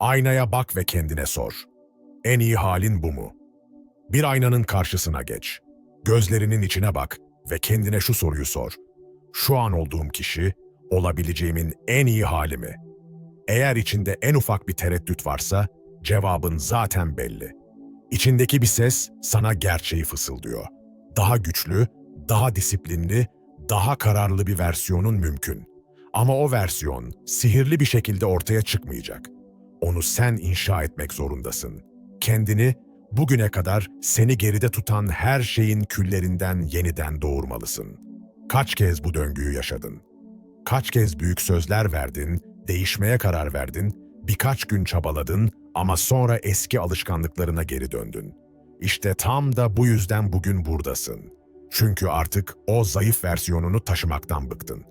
Aynaya bak ve kendine sor. En iyi halin bu mu? Bir aynanın karşısına geç. Gözlerinin içine bak ve kendine şu soruyu sor. Şu an olduğum kişi olabileceğimin en iyi hali mi? Eğer içinde en ufak bir tereddüt varsa cevabın zaten belli. İçindeki bir ses sana gerçeği fısıldıyor. Daha güçlü, daha disiplinli, daha kararlı bir versiyonun mümkün. Ama o versiyon sihirli bir şekilde ortaya çıkmayacak. Onu sen inşa etmek zorundasın. Kendini bugüne kadar seni geride tutan her şeyin küllerinden yeniden doğurmalısın. Kaç kez bu döngüyü yaşadın? Kaç kez büyük sözler verdin, değişmeye karar verdin, birkaç gün çabaladın ama sonra eski alışkanlıklarına geri döndün. İşte tam da bu yüzden bugün buradasın. Çünkü artık o zayıf versiyonunu taşımaktan bıktın.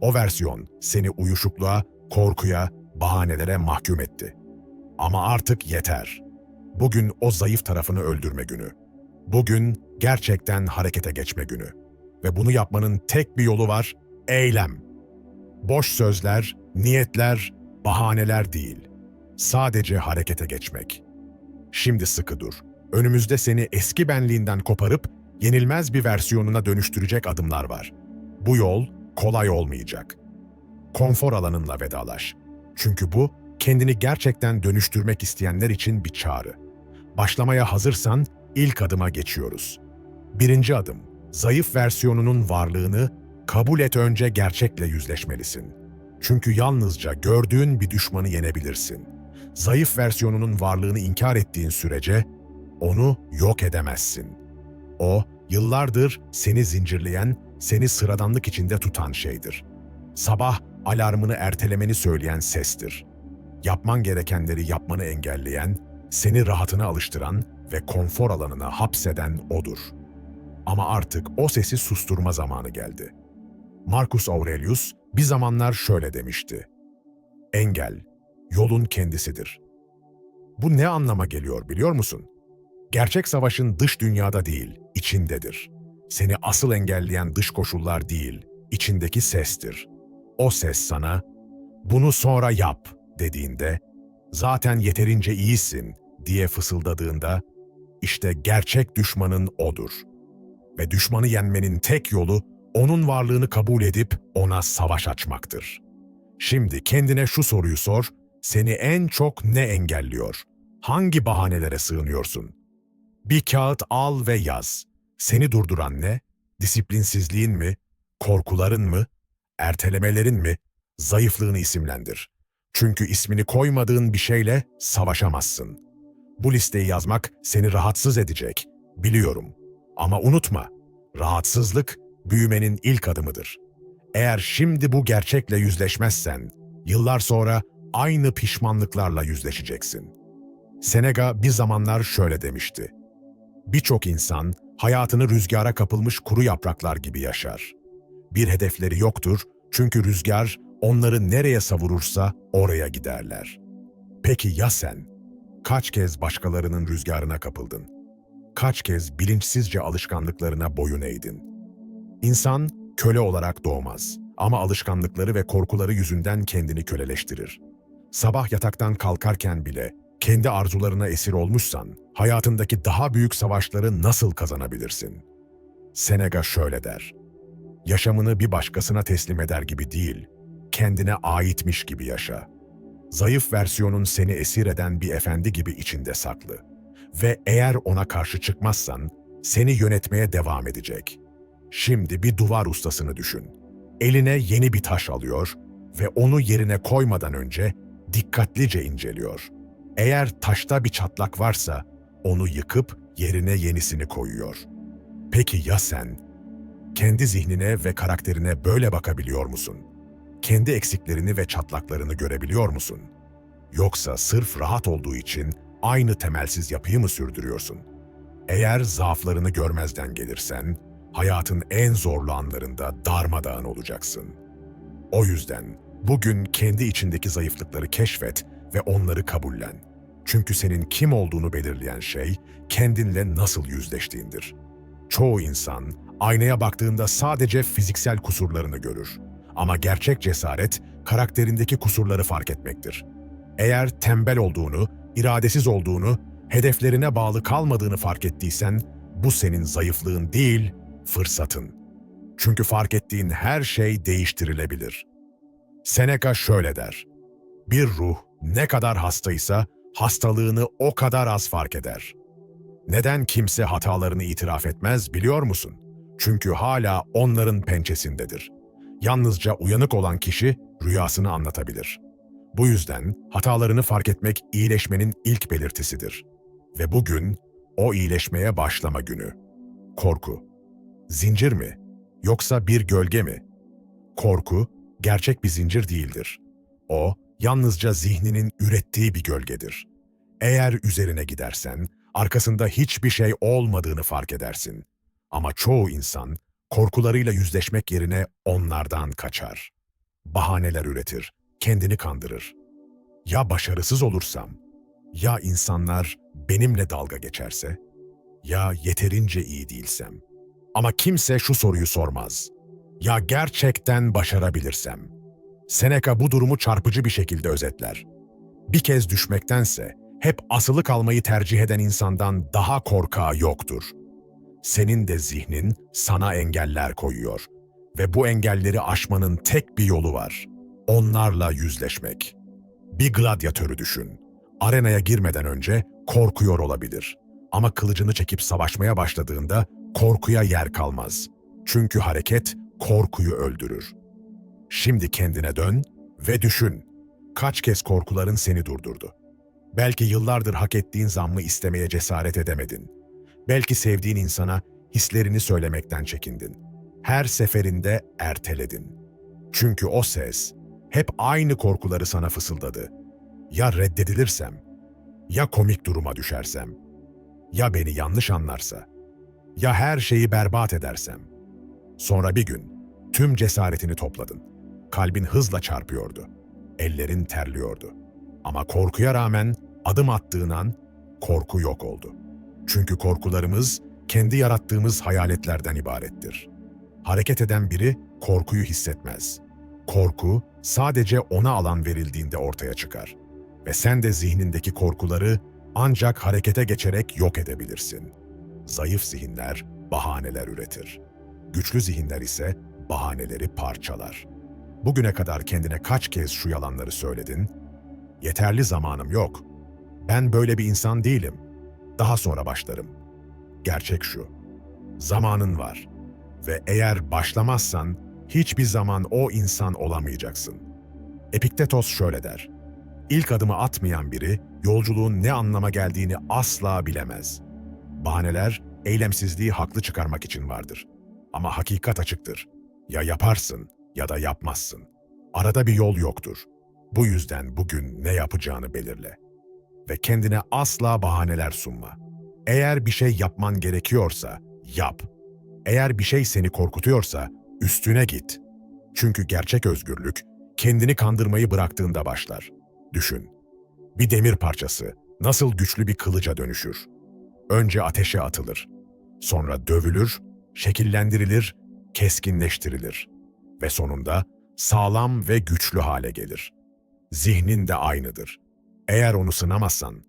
O versiyon seni uyuşukluğa, korkuya, bahanelere mahkum etti. Ama artık yeter. Bugün o zayıf tarafını öldürme günü. Bugün gerçekten harekete geçme günü. Ve bunu yapmanın tek bir yolu var, eylem. Boş sözler, niyetler, bahaneler değil. Sadece harekete geçmek. Şimdi sıkı dur. Önümüzde seni eski benliğinden koparıp yenilmez bir versiyonuna dönüştürecek adımlar var. Bu yol kolay olmayacak. Konfor alanınla vedalaş. Çünkü bu kendini gerçekten dönüştürmek isteyenler için bir çağrı. Başlamaya hazırsan ilk adıma geçiyoruz. Birinci adım, zayıf versiyonunun varlığını kabul et önce gerçekle yüzleşmelisin. Çünkü yalnızca gördüğün bir düşmanı yenebilirsin. Zayıf versiyonunun varlığını inkar ettiğin sürece onu yok edemezsin. O, yıllardır seni zincirleyen, seni sıradanlık içinde tutan şeydir. Sabah alarmını ertelemeni söyleyen sestir. Yapman gerekenleri yapmanı engelleyen, seni rahatına alıştıran ve konfor alanına hapseden odur. Ama artık o sesi susturma zamanı geldi. Marcus Aurelius bir zamanlar şöyle demişti. Engel, yolun kendisidir. Bu ne anlama geliyor biliyor musun? Gerçek savaşın dış dünyada değil, içindedir. Seni asıl engelleyen dış koşullar değil, içindeki sestir. O ses sana, bunu sonra yap dediğinde, zaten yeterince iyisin diye fısıldadığında, işte gerçek düşmanın odur. Ve düşmanı yenmenin tek yolu, onun varlığını kabul edip ona savaş açmaktır. Şimdi kendine şu soruyu sor, seni en çok ne engelliyor? Hangi bahanelere sığınıyorsun? Bir kağıt al ve yaz. Seni durduran ne? Disiplinsizliğin mi? Korkuların mı? Ertelemelerin mi? Zayıflığını isimlendir. Çünkü ismini koymadığın bir şeyle savaşamazsın. Bu listeyi yazmak seni rahatsız edecek. Biliyorum. Ama unutma, rahatsızlık büyümenin ilk adımıdır. Eğer şimdi bu gerçekle yüzleşmezsen, yıllar sonra aynı pişmanlıklarla yüzleşeceksin. Seneca bir zamanlar şöyle demişti. Birçok insan hayatını rüzgara kapılmış kuru yapraklar gibi yaşar. Bir hedefleri yoktur çünkü rüzgar onları nereye savurursa oraya giderler. Peki ya sen? Kaç kez başkalarının rüzgarına kapıldın? Kaç kez bilinçsizce alışkanlıklarına boyun eğdin? İnsan köle olarak doğmaz ama alışkanlıkları ve korkuları yüzünden kendini köleleştirir. Sabah yataktan kalkarken bile kendi arzularına esir olmuşsan, hayatındaki daha büyük savaşları nasıl kazanabilirsin? Seneca şöyle der, Yaşamını bir başkasına teslim eder gibi değil, kendine aitmiş gibi yaşa. Zayıf versiyonun seni esir eden bir efendi gibi içinde saklı. Ve eğer ona karşı çıkmazsan, seni yönetmeye devam edecek. Şimdi bir duvar ustasını düşün. Eline yeni bir taş alıyor ve onu yerine koymadan önce dikkatlice inceliyor. Eğer taşta bir çatlak varsa onu yıkıp yerine yenisini koyuyor. Peki ya sen? Kendi zihnine ve karakterine böyle bakabiliyor musun? Kendi eksiklerini ve çatlaklarını görebiliyor musun? Yoksa sırf rahat olduğu için aynı temelsiz yapıyı mı sürdürüyorsun? Eğer zaaflarını görmezden gelirsen, hayatın en zorlu anlarında darmadağın olacaksın. O yüzden bugün kendi içindeki zayıflıkları keşfet ve onları kabullen. Çünkü senin kim olduğunu belirleyen şey kendinle nasıl yüzleştiğindir. Çoğu insan aynaya baktığında sadece fiziksel kusurlarını görür. Ama gerçek cesaret karakterindeki kusurları fark etmektir. Eğer tembel olduğunu, iradesiz olduğunu, hedeflerine bağlı kalmadığını fark ettiysen, bu senin zayıflığın değil, fırsatın. Çünkü fark ettiğin her şey değiştirilebilir. Seneca şöyle der. Bir ruh ne kadar hastaysa hastalığını o kadar az fark eder. Neden kimse hatalarını itiraf etmez biliyor musun? Çünkü hala onların pençesindedir. Yalnızca uyanık olan kişi rüyasını anlatabilir. Bu yüzden hatalarını fark etmek iyileşmenin ilk belirtisidir. Ve bugün o iyileşmeye başlama günü. Korku. Zincir mi? Yoksa bir gölge mi? Korku, gerçek bir zincir değildir. O, yalnızca zihninin ürettiği bir gölgedir. Eğer üzerine gidersen, arkasında hiçbir şey olmadığını fark edersin. Ama çoğu insan, korkularıyla yüzleşmek yerine onlardan kaçar. Bahaneler üretir, kendini kandırır. Ya başarısız olursam? Ya insanlar benimle dalga geçerse? Ya yeterince iyi değilsem? Ama kimse şu soruyu sormaz. Ya gerçekten başarabilirsem? Seneca bu durumu çarpıcı bir şekilde özetler. Bir kez düşmektense hep asılı kalmayı tercih eden insandan daha korkağı yoktur. Senin de zihnin sana engeller koyuyor ve bu engelleri aşmanın tek bir yolu var. Onlarla yüzleşmek. Bir gladyatörü düşün. Arenaya girmeden önce korkuyor olabilir. Ama kılıcını çekip savaşmaya başladığında korkuya yer kalmaz. Çünkü hareket korkuyu öldürür. Şimdi kendine dön ve düşün. Kaç kez korkuların seni durdurdu? Belki yıllardır hak ettiğin zammı istemeye cesaret edemedin. Belki sevdiğin insana hislerini söylemekten çekindin. Her seferinde erteledin. Çünkü o ses hep aynı korkuları sana fısıldadı. Ya reddedilirsem? Ya komik duruma düşersem? Ya beni yanlış anlarsa? Ya her şeyi berbat edersem? Sonra bir gün tüm cesaretini topladın. Kalbin hızla çarpıyordu. Ellerin terliyordu. Ama korkuya rağmen adım attığın an korku yok oldu. Çünkü korkularımız kendi yarattığımız hayaletlerden ibarettir. Hareket eden biri korkuyu hissetmez. Korku sadece ona alan verildiğinde ortaya çıkar. Ve sen de zihnindeki korkuları ancak harekete geçerek yok edebilirsin. Zayıf zihinler bahaneler üretir. Güçlü zihinler ise bahaneleri parçalar. Bugüne kadar kendine kaç kez şu yalanları söyledin? Yeterli zamanım yok. Ben böyle bir insan değilim. Daha sonra başlarım. Gerçek şu. Zamanın var. Ve eğer başlamazsan hiçbir zaman o insan olamayacaksın. Epiktetos şöyle der. İlk adımı atmayan biri yolculuğun ne anlama geldiğini asla bilemez. Bahaneler eylemsizliği haklı çıkarmak için vardır. Ama hakikat açıktır. Ya yaparsın ya da yapmazsın. Arada bir yol yoktur. Bu yüzden bugün ne yapacağını belirle. Ve kendine asla bahaneler sunma. Eğer bir şey yapman gerekiyorsa yap. Eğer bir şey seni korkutuyorsa üstüne git. Çünkü gerçek özgürlük kendini kandırmayı bıraktığında başlar. Düşün. Bir demir parçası nasıl güçlü bir kılıca dönüşür? Önce ateşe atılır. Sonra dövülür, şekillendirilir, keskinleştirilir ve sonunda sağlam ve güçlü hale gelir. Zihnin de aynıdır. Eğer onu sınamazsan,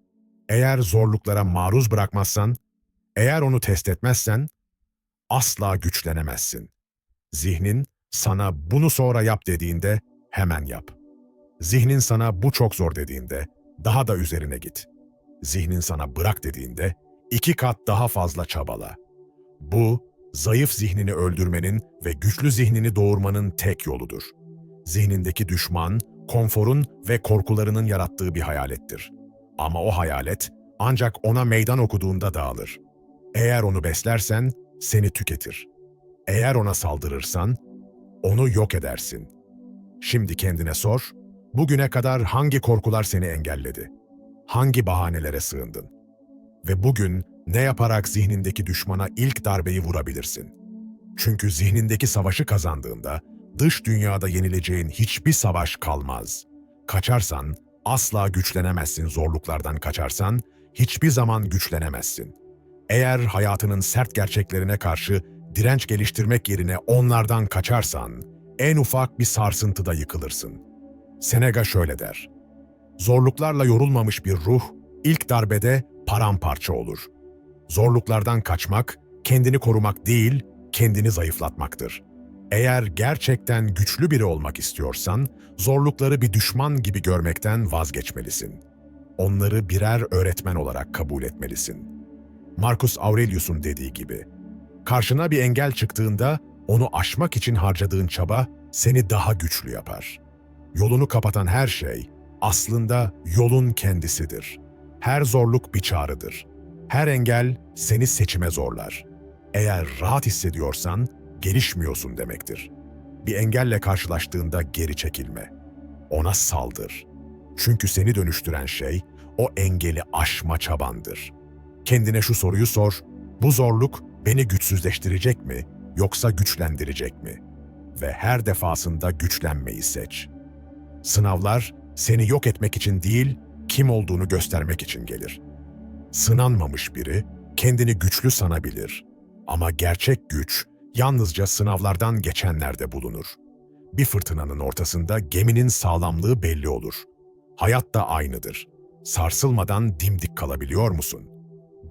eğer zorluklara maruz bırakmazsan, eğer onu test etmezsen, asla güçlenemezsin. Zihnin sana bunu sonra yap dediğinde hemen yap. Zihnin sana bu çok zor dediğinde daha da üzerine git. Zihnin sana bırak dediğinde iki kat daha fazla çabala. Bu, zayıf zihnini öldürmenin ve güçlü zihnini doğurmanın tek yoludur. Zihnindeki düşman, konforun ve korkularının yarattığı bir hayalettir. Ama o hayalet ancak ona meydan okuduğunda dağılır. Eğer onu beslersen seni tüketir. Eğer ona saldırırsan onu yok edersin. Şimdi kendine sor, bugüne kadar hangi korkular seni engelledi? Hangi bahanelere sığındın? Ve bugün ne yaparak zihnindeki düşmana ilk darbeyi vurabilirsin? Çünkü zihnindeki savaşı kazandığında dış dünyada yenileceğin hiçbir savaş kalmaz. Kaçarsan asla güçlenemezsin zorluklardan kaçarsan hiçbir zaman güçlenemezsin. Eğer hayatının sert gerçeklerine karşı direnç geliştirmek yerine onlardan kaçarsan en ufak bir sarsıntıda yıkılırsın. Seneca şöyle der. Zorluklarla yorulmamış bir ruh ilk darbede paramparça olur. Zorluklardan kaçmak, kendini korumak değil, kendini zayıflatmaktır. Eğer gerçekten güçlü biri olmak istiyorsan, zorlukları bir düşman gibi görmekten vazgeçmelisin. Onları birer öğretmen olarak kabul etmelisin. Marcus Aurelius'un dediği gibi, karşına bir engel çıktığında onu aşmak için harcadığın çaba seni daha güçlü yapar. Yolunu kapatan her şey aslında yolun kendisidir. Her zorluk bir çağrıdır. Her engel seni seçime zorlar. Eğer rahat hissediyorsan gelişmiyorsun demektir. Bir engelle karşılaştığında geri çekilme. Ona saldır. Çünkü seni dönüştüren şey o engeli aşma çabandır. Kendine şu soruyu sor. Bu zorluk beni güçsüzleştirecek mi yoksa güçlendirecek mi? Ve her defasında güçlenmeyi seç. Sınavlar seni yok etmek için değil, kim olduğunu göstermek için gelir. Sınanmamış biri kendini güçlü sanabilir. Ama gerçek güç yalnızca sınavlardan geçenlerde bulunur. Bir fırtınanın ortasında geminin sağlamlığı belli olur. Hayat da aynıdır. Sarsılmadan dimdik kalabiliyor musun?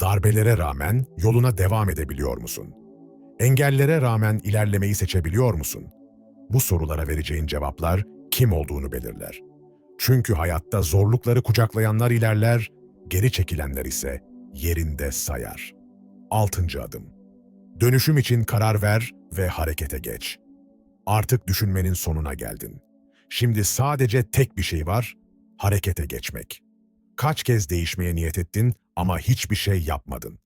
Darbelere rağmen yoluna devam edebiliyor musun? Engellere rağmen ilerlemeyi seçebiliyor musun? Bu sorulara vereceğin cevaplar kim olduğunu belirler. Çünkü hayatta zorlukları kucaklayanlar ilerler, geri çekilenler ise yerinde sayar. Altıncı adım. Dönüşüm için karar ver ve harekete geç. Artık düşünmenin sonuna geldin. Şimdi sadece tek bir şey var, harekete geçmek. Kaç kez değişmeye niyet ettin ama hiçbir şey yapmadın.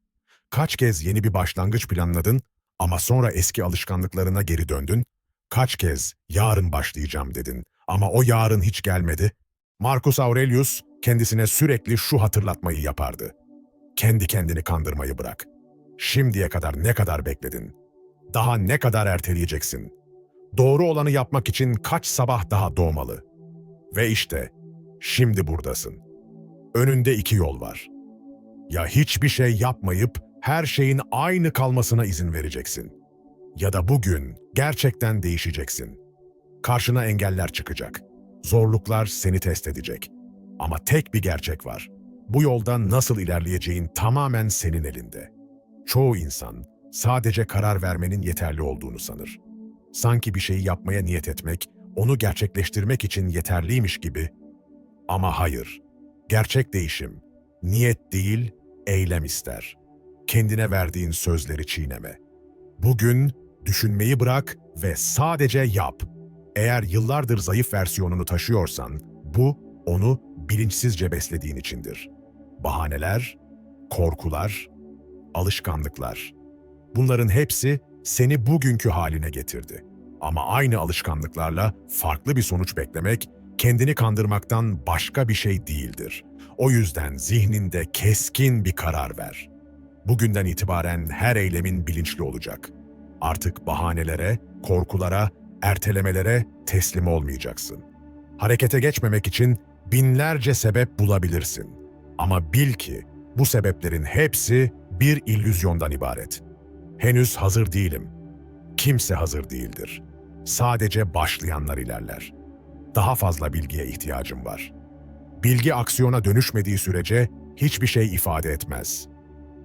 Kaç kez yeni bir başlangıç planladın ama sonra eski alışkanlıklarına geri döndün. Kaç kez yarın başlayacağım dedin ama o yarın hiç gelmedi. Marcus Aurelius kendisine sürekli şu hatırlatmayı yapardı. Kendi kendini kandırmayı bırak. Şimdiye kadar ne kadar bekledin? Daha ne kadar erteleyeceksin? Doğru olanı yapmak için kaç sabah daha doğmalı? Ve işte, şimdi buradasın. Önünde iki yol var. Ya hiçbir şey yapmayıp her şeyin aynı kalmasına izin vereceksin. Ya da bugün gerçekten değişeceksin. Karşına engeller çıkacak. Zorluklar seni test edecek. Ama tek bir gerçek var. Bu yolda nasıl ilerleyeceğin tamamen senin elinde. Çoğu insan sadece karar vermenin yeterli olduğunu sanır. Sanki bir şeyi yapmaya niyet etmek, onu gerçekleştirmek için yeterliymiş gibi. Ama hayır. Gerçek değişim niyet değil, eylem ister. Kendine verdiğin sözleri çiğneme. Bugün düşünmeyi bırak ve sadece yap. Eğer yıllardır zayıf versiyonunu taşıyorsan, bu onu bilinçsizce beslediğin içindir. Bahaneler, korkular, alışkanlıklar. Bunların hepsi seni bugünkü haline getirdi. Ama aynı alışkanlıklarla farklı bir sonuç beklemek, kendini kandırmaktan başka bir şey değildir. O yüzden zihninde keskin bir karar ver. Bugünden itibaren her eylemin bilinçli olacak. Artık bahanelere, korkulara, ertelemelere teslim olmayacaksın. Harekete geçmemek için binlerce sebep bulabilirsin. Ama bil ki bu sebeplerin hepsi bir illüzyondan ibaret. Henüz hazır değilim. Kimse hazır değildir. Sadece başlayanlar ilerler. Daha fazla bilgiye ihtiyacım var. Bilgi aksiyona dönüşmediği sürece hiçbir şey ifade etmez.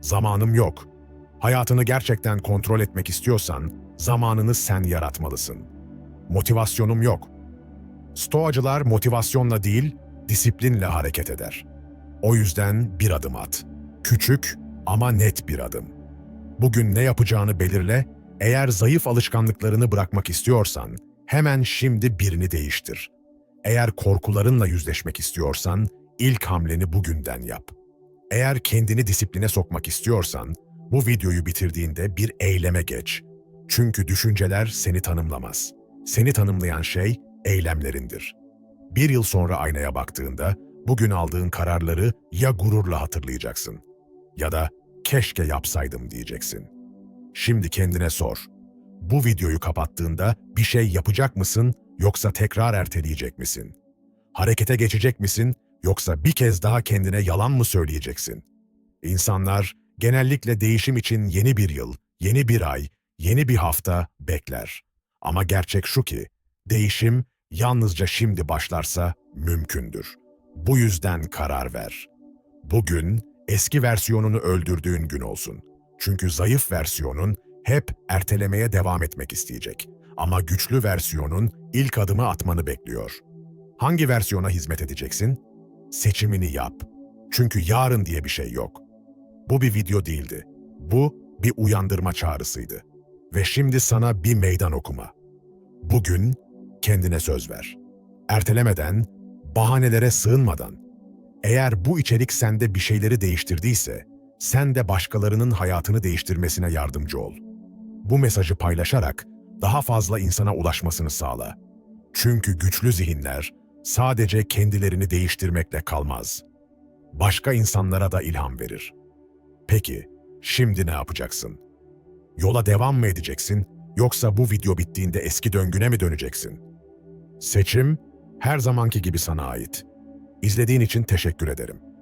Zamanım yok. Hayatını gerçekten kontrol etmek istiyorsan zamanını sen yaratmalısın. Motivasyonum yok. Stoacılar motivasyonla değil, disiplinle hareket eder. O yüzden bir adım at. Küçük ama net bir adım. Bugün ne yapacağını belirle, eğer zayıf alışkanlıklarını bırakmak istiyorsan hemen şimdi birini değiştir. Eğer korkularınla yüzleşmek istiyorsan ilk hamleni bugünden yap. Eğer kendini disipline sokmak istiyorsan bu videoyu bitirdiğinde bir eyleme geç. Çünkü düşünceler seni tanımlamaz. Seni tanımlayan şey eylemlerindir. Bir yıl sonra aynaya baktığında bugün aldığın kararları ya gururla hatırlayacaksın ya da keşke yapsaydım diyeceksin. Şimdi kendine sor. Bu videoyu kapattığında bir şey yapacak mısın yoksa tekrar erteleyecek misin? Harekete geçecek misin yoksa bir kez daha kendine yalan mı söyleyeceksin? İnsanlar genellikle değişim için yeni bir yıl, yeni bir ay, yeni bir hafta bekler. Ama gerçek şu ki, değişim yalnızca şimdi başlarsa mümkündür. Bu yüzden karar ver. Bugün eski versiyonunu öldürdüğün gün olsun. Çünkü zayıf versiyonun hep ertelemeye devam etmek isteyecek. Ama güçlü versiyonun ilk adımı atmanı bekliyor. Hangi versiyona hizmet edeceksin? Seçimini yap. Çünkü yarın diye bir şey yok. Bu bir video değildi. Bu bir uyandırma çağrısıydı. Ve şimdi sana bir meydan okuma. Bugün kendine söz ver. Ertelemeden, bahanelere sığınmadan. Eğer bu içerik sende bir şeyleri değiştirdiyse, sen de başkalarının hayatını değiştirmesine yardımcı ol. Bu mesajı paylaşarak daha fazla insana ulaşmasını sağla. Çünkü güçlü zihinler sadece kendilerini değiştirmekle kalmaz. Başka insanlara da ilham verir. Peki, şimdi ne yapacaksın? Yola devam mı edeceksin yoksa bu video bittiğinde eski döngüne mi döneceksin? Seçim her zamanki gibi sana ait. İzlediğin için teşekkür ederim.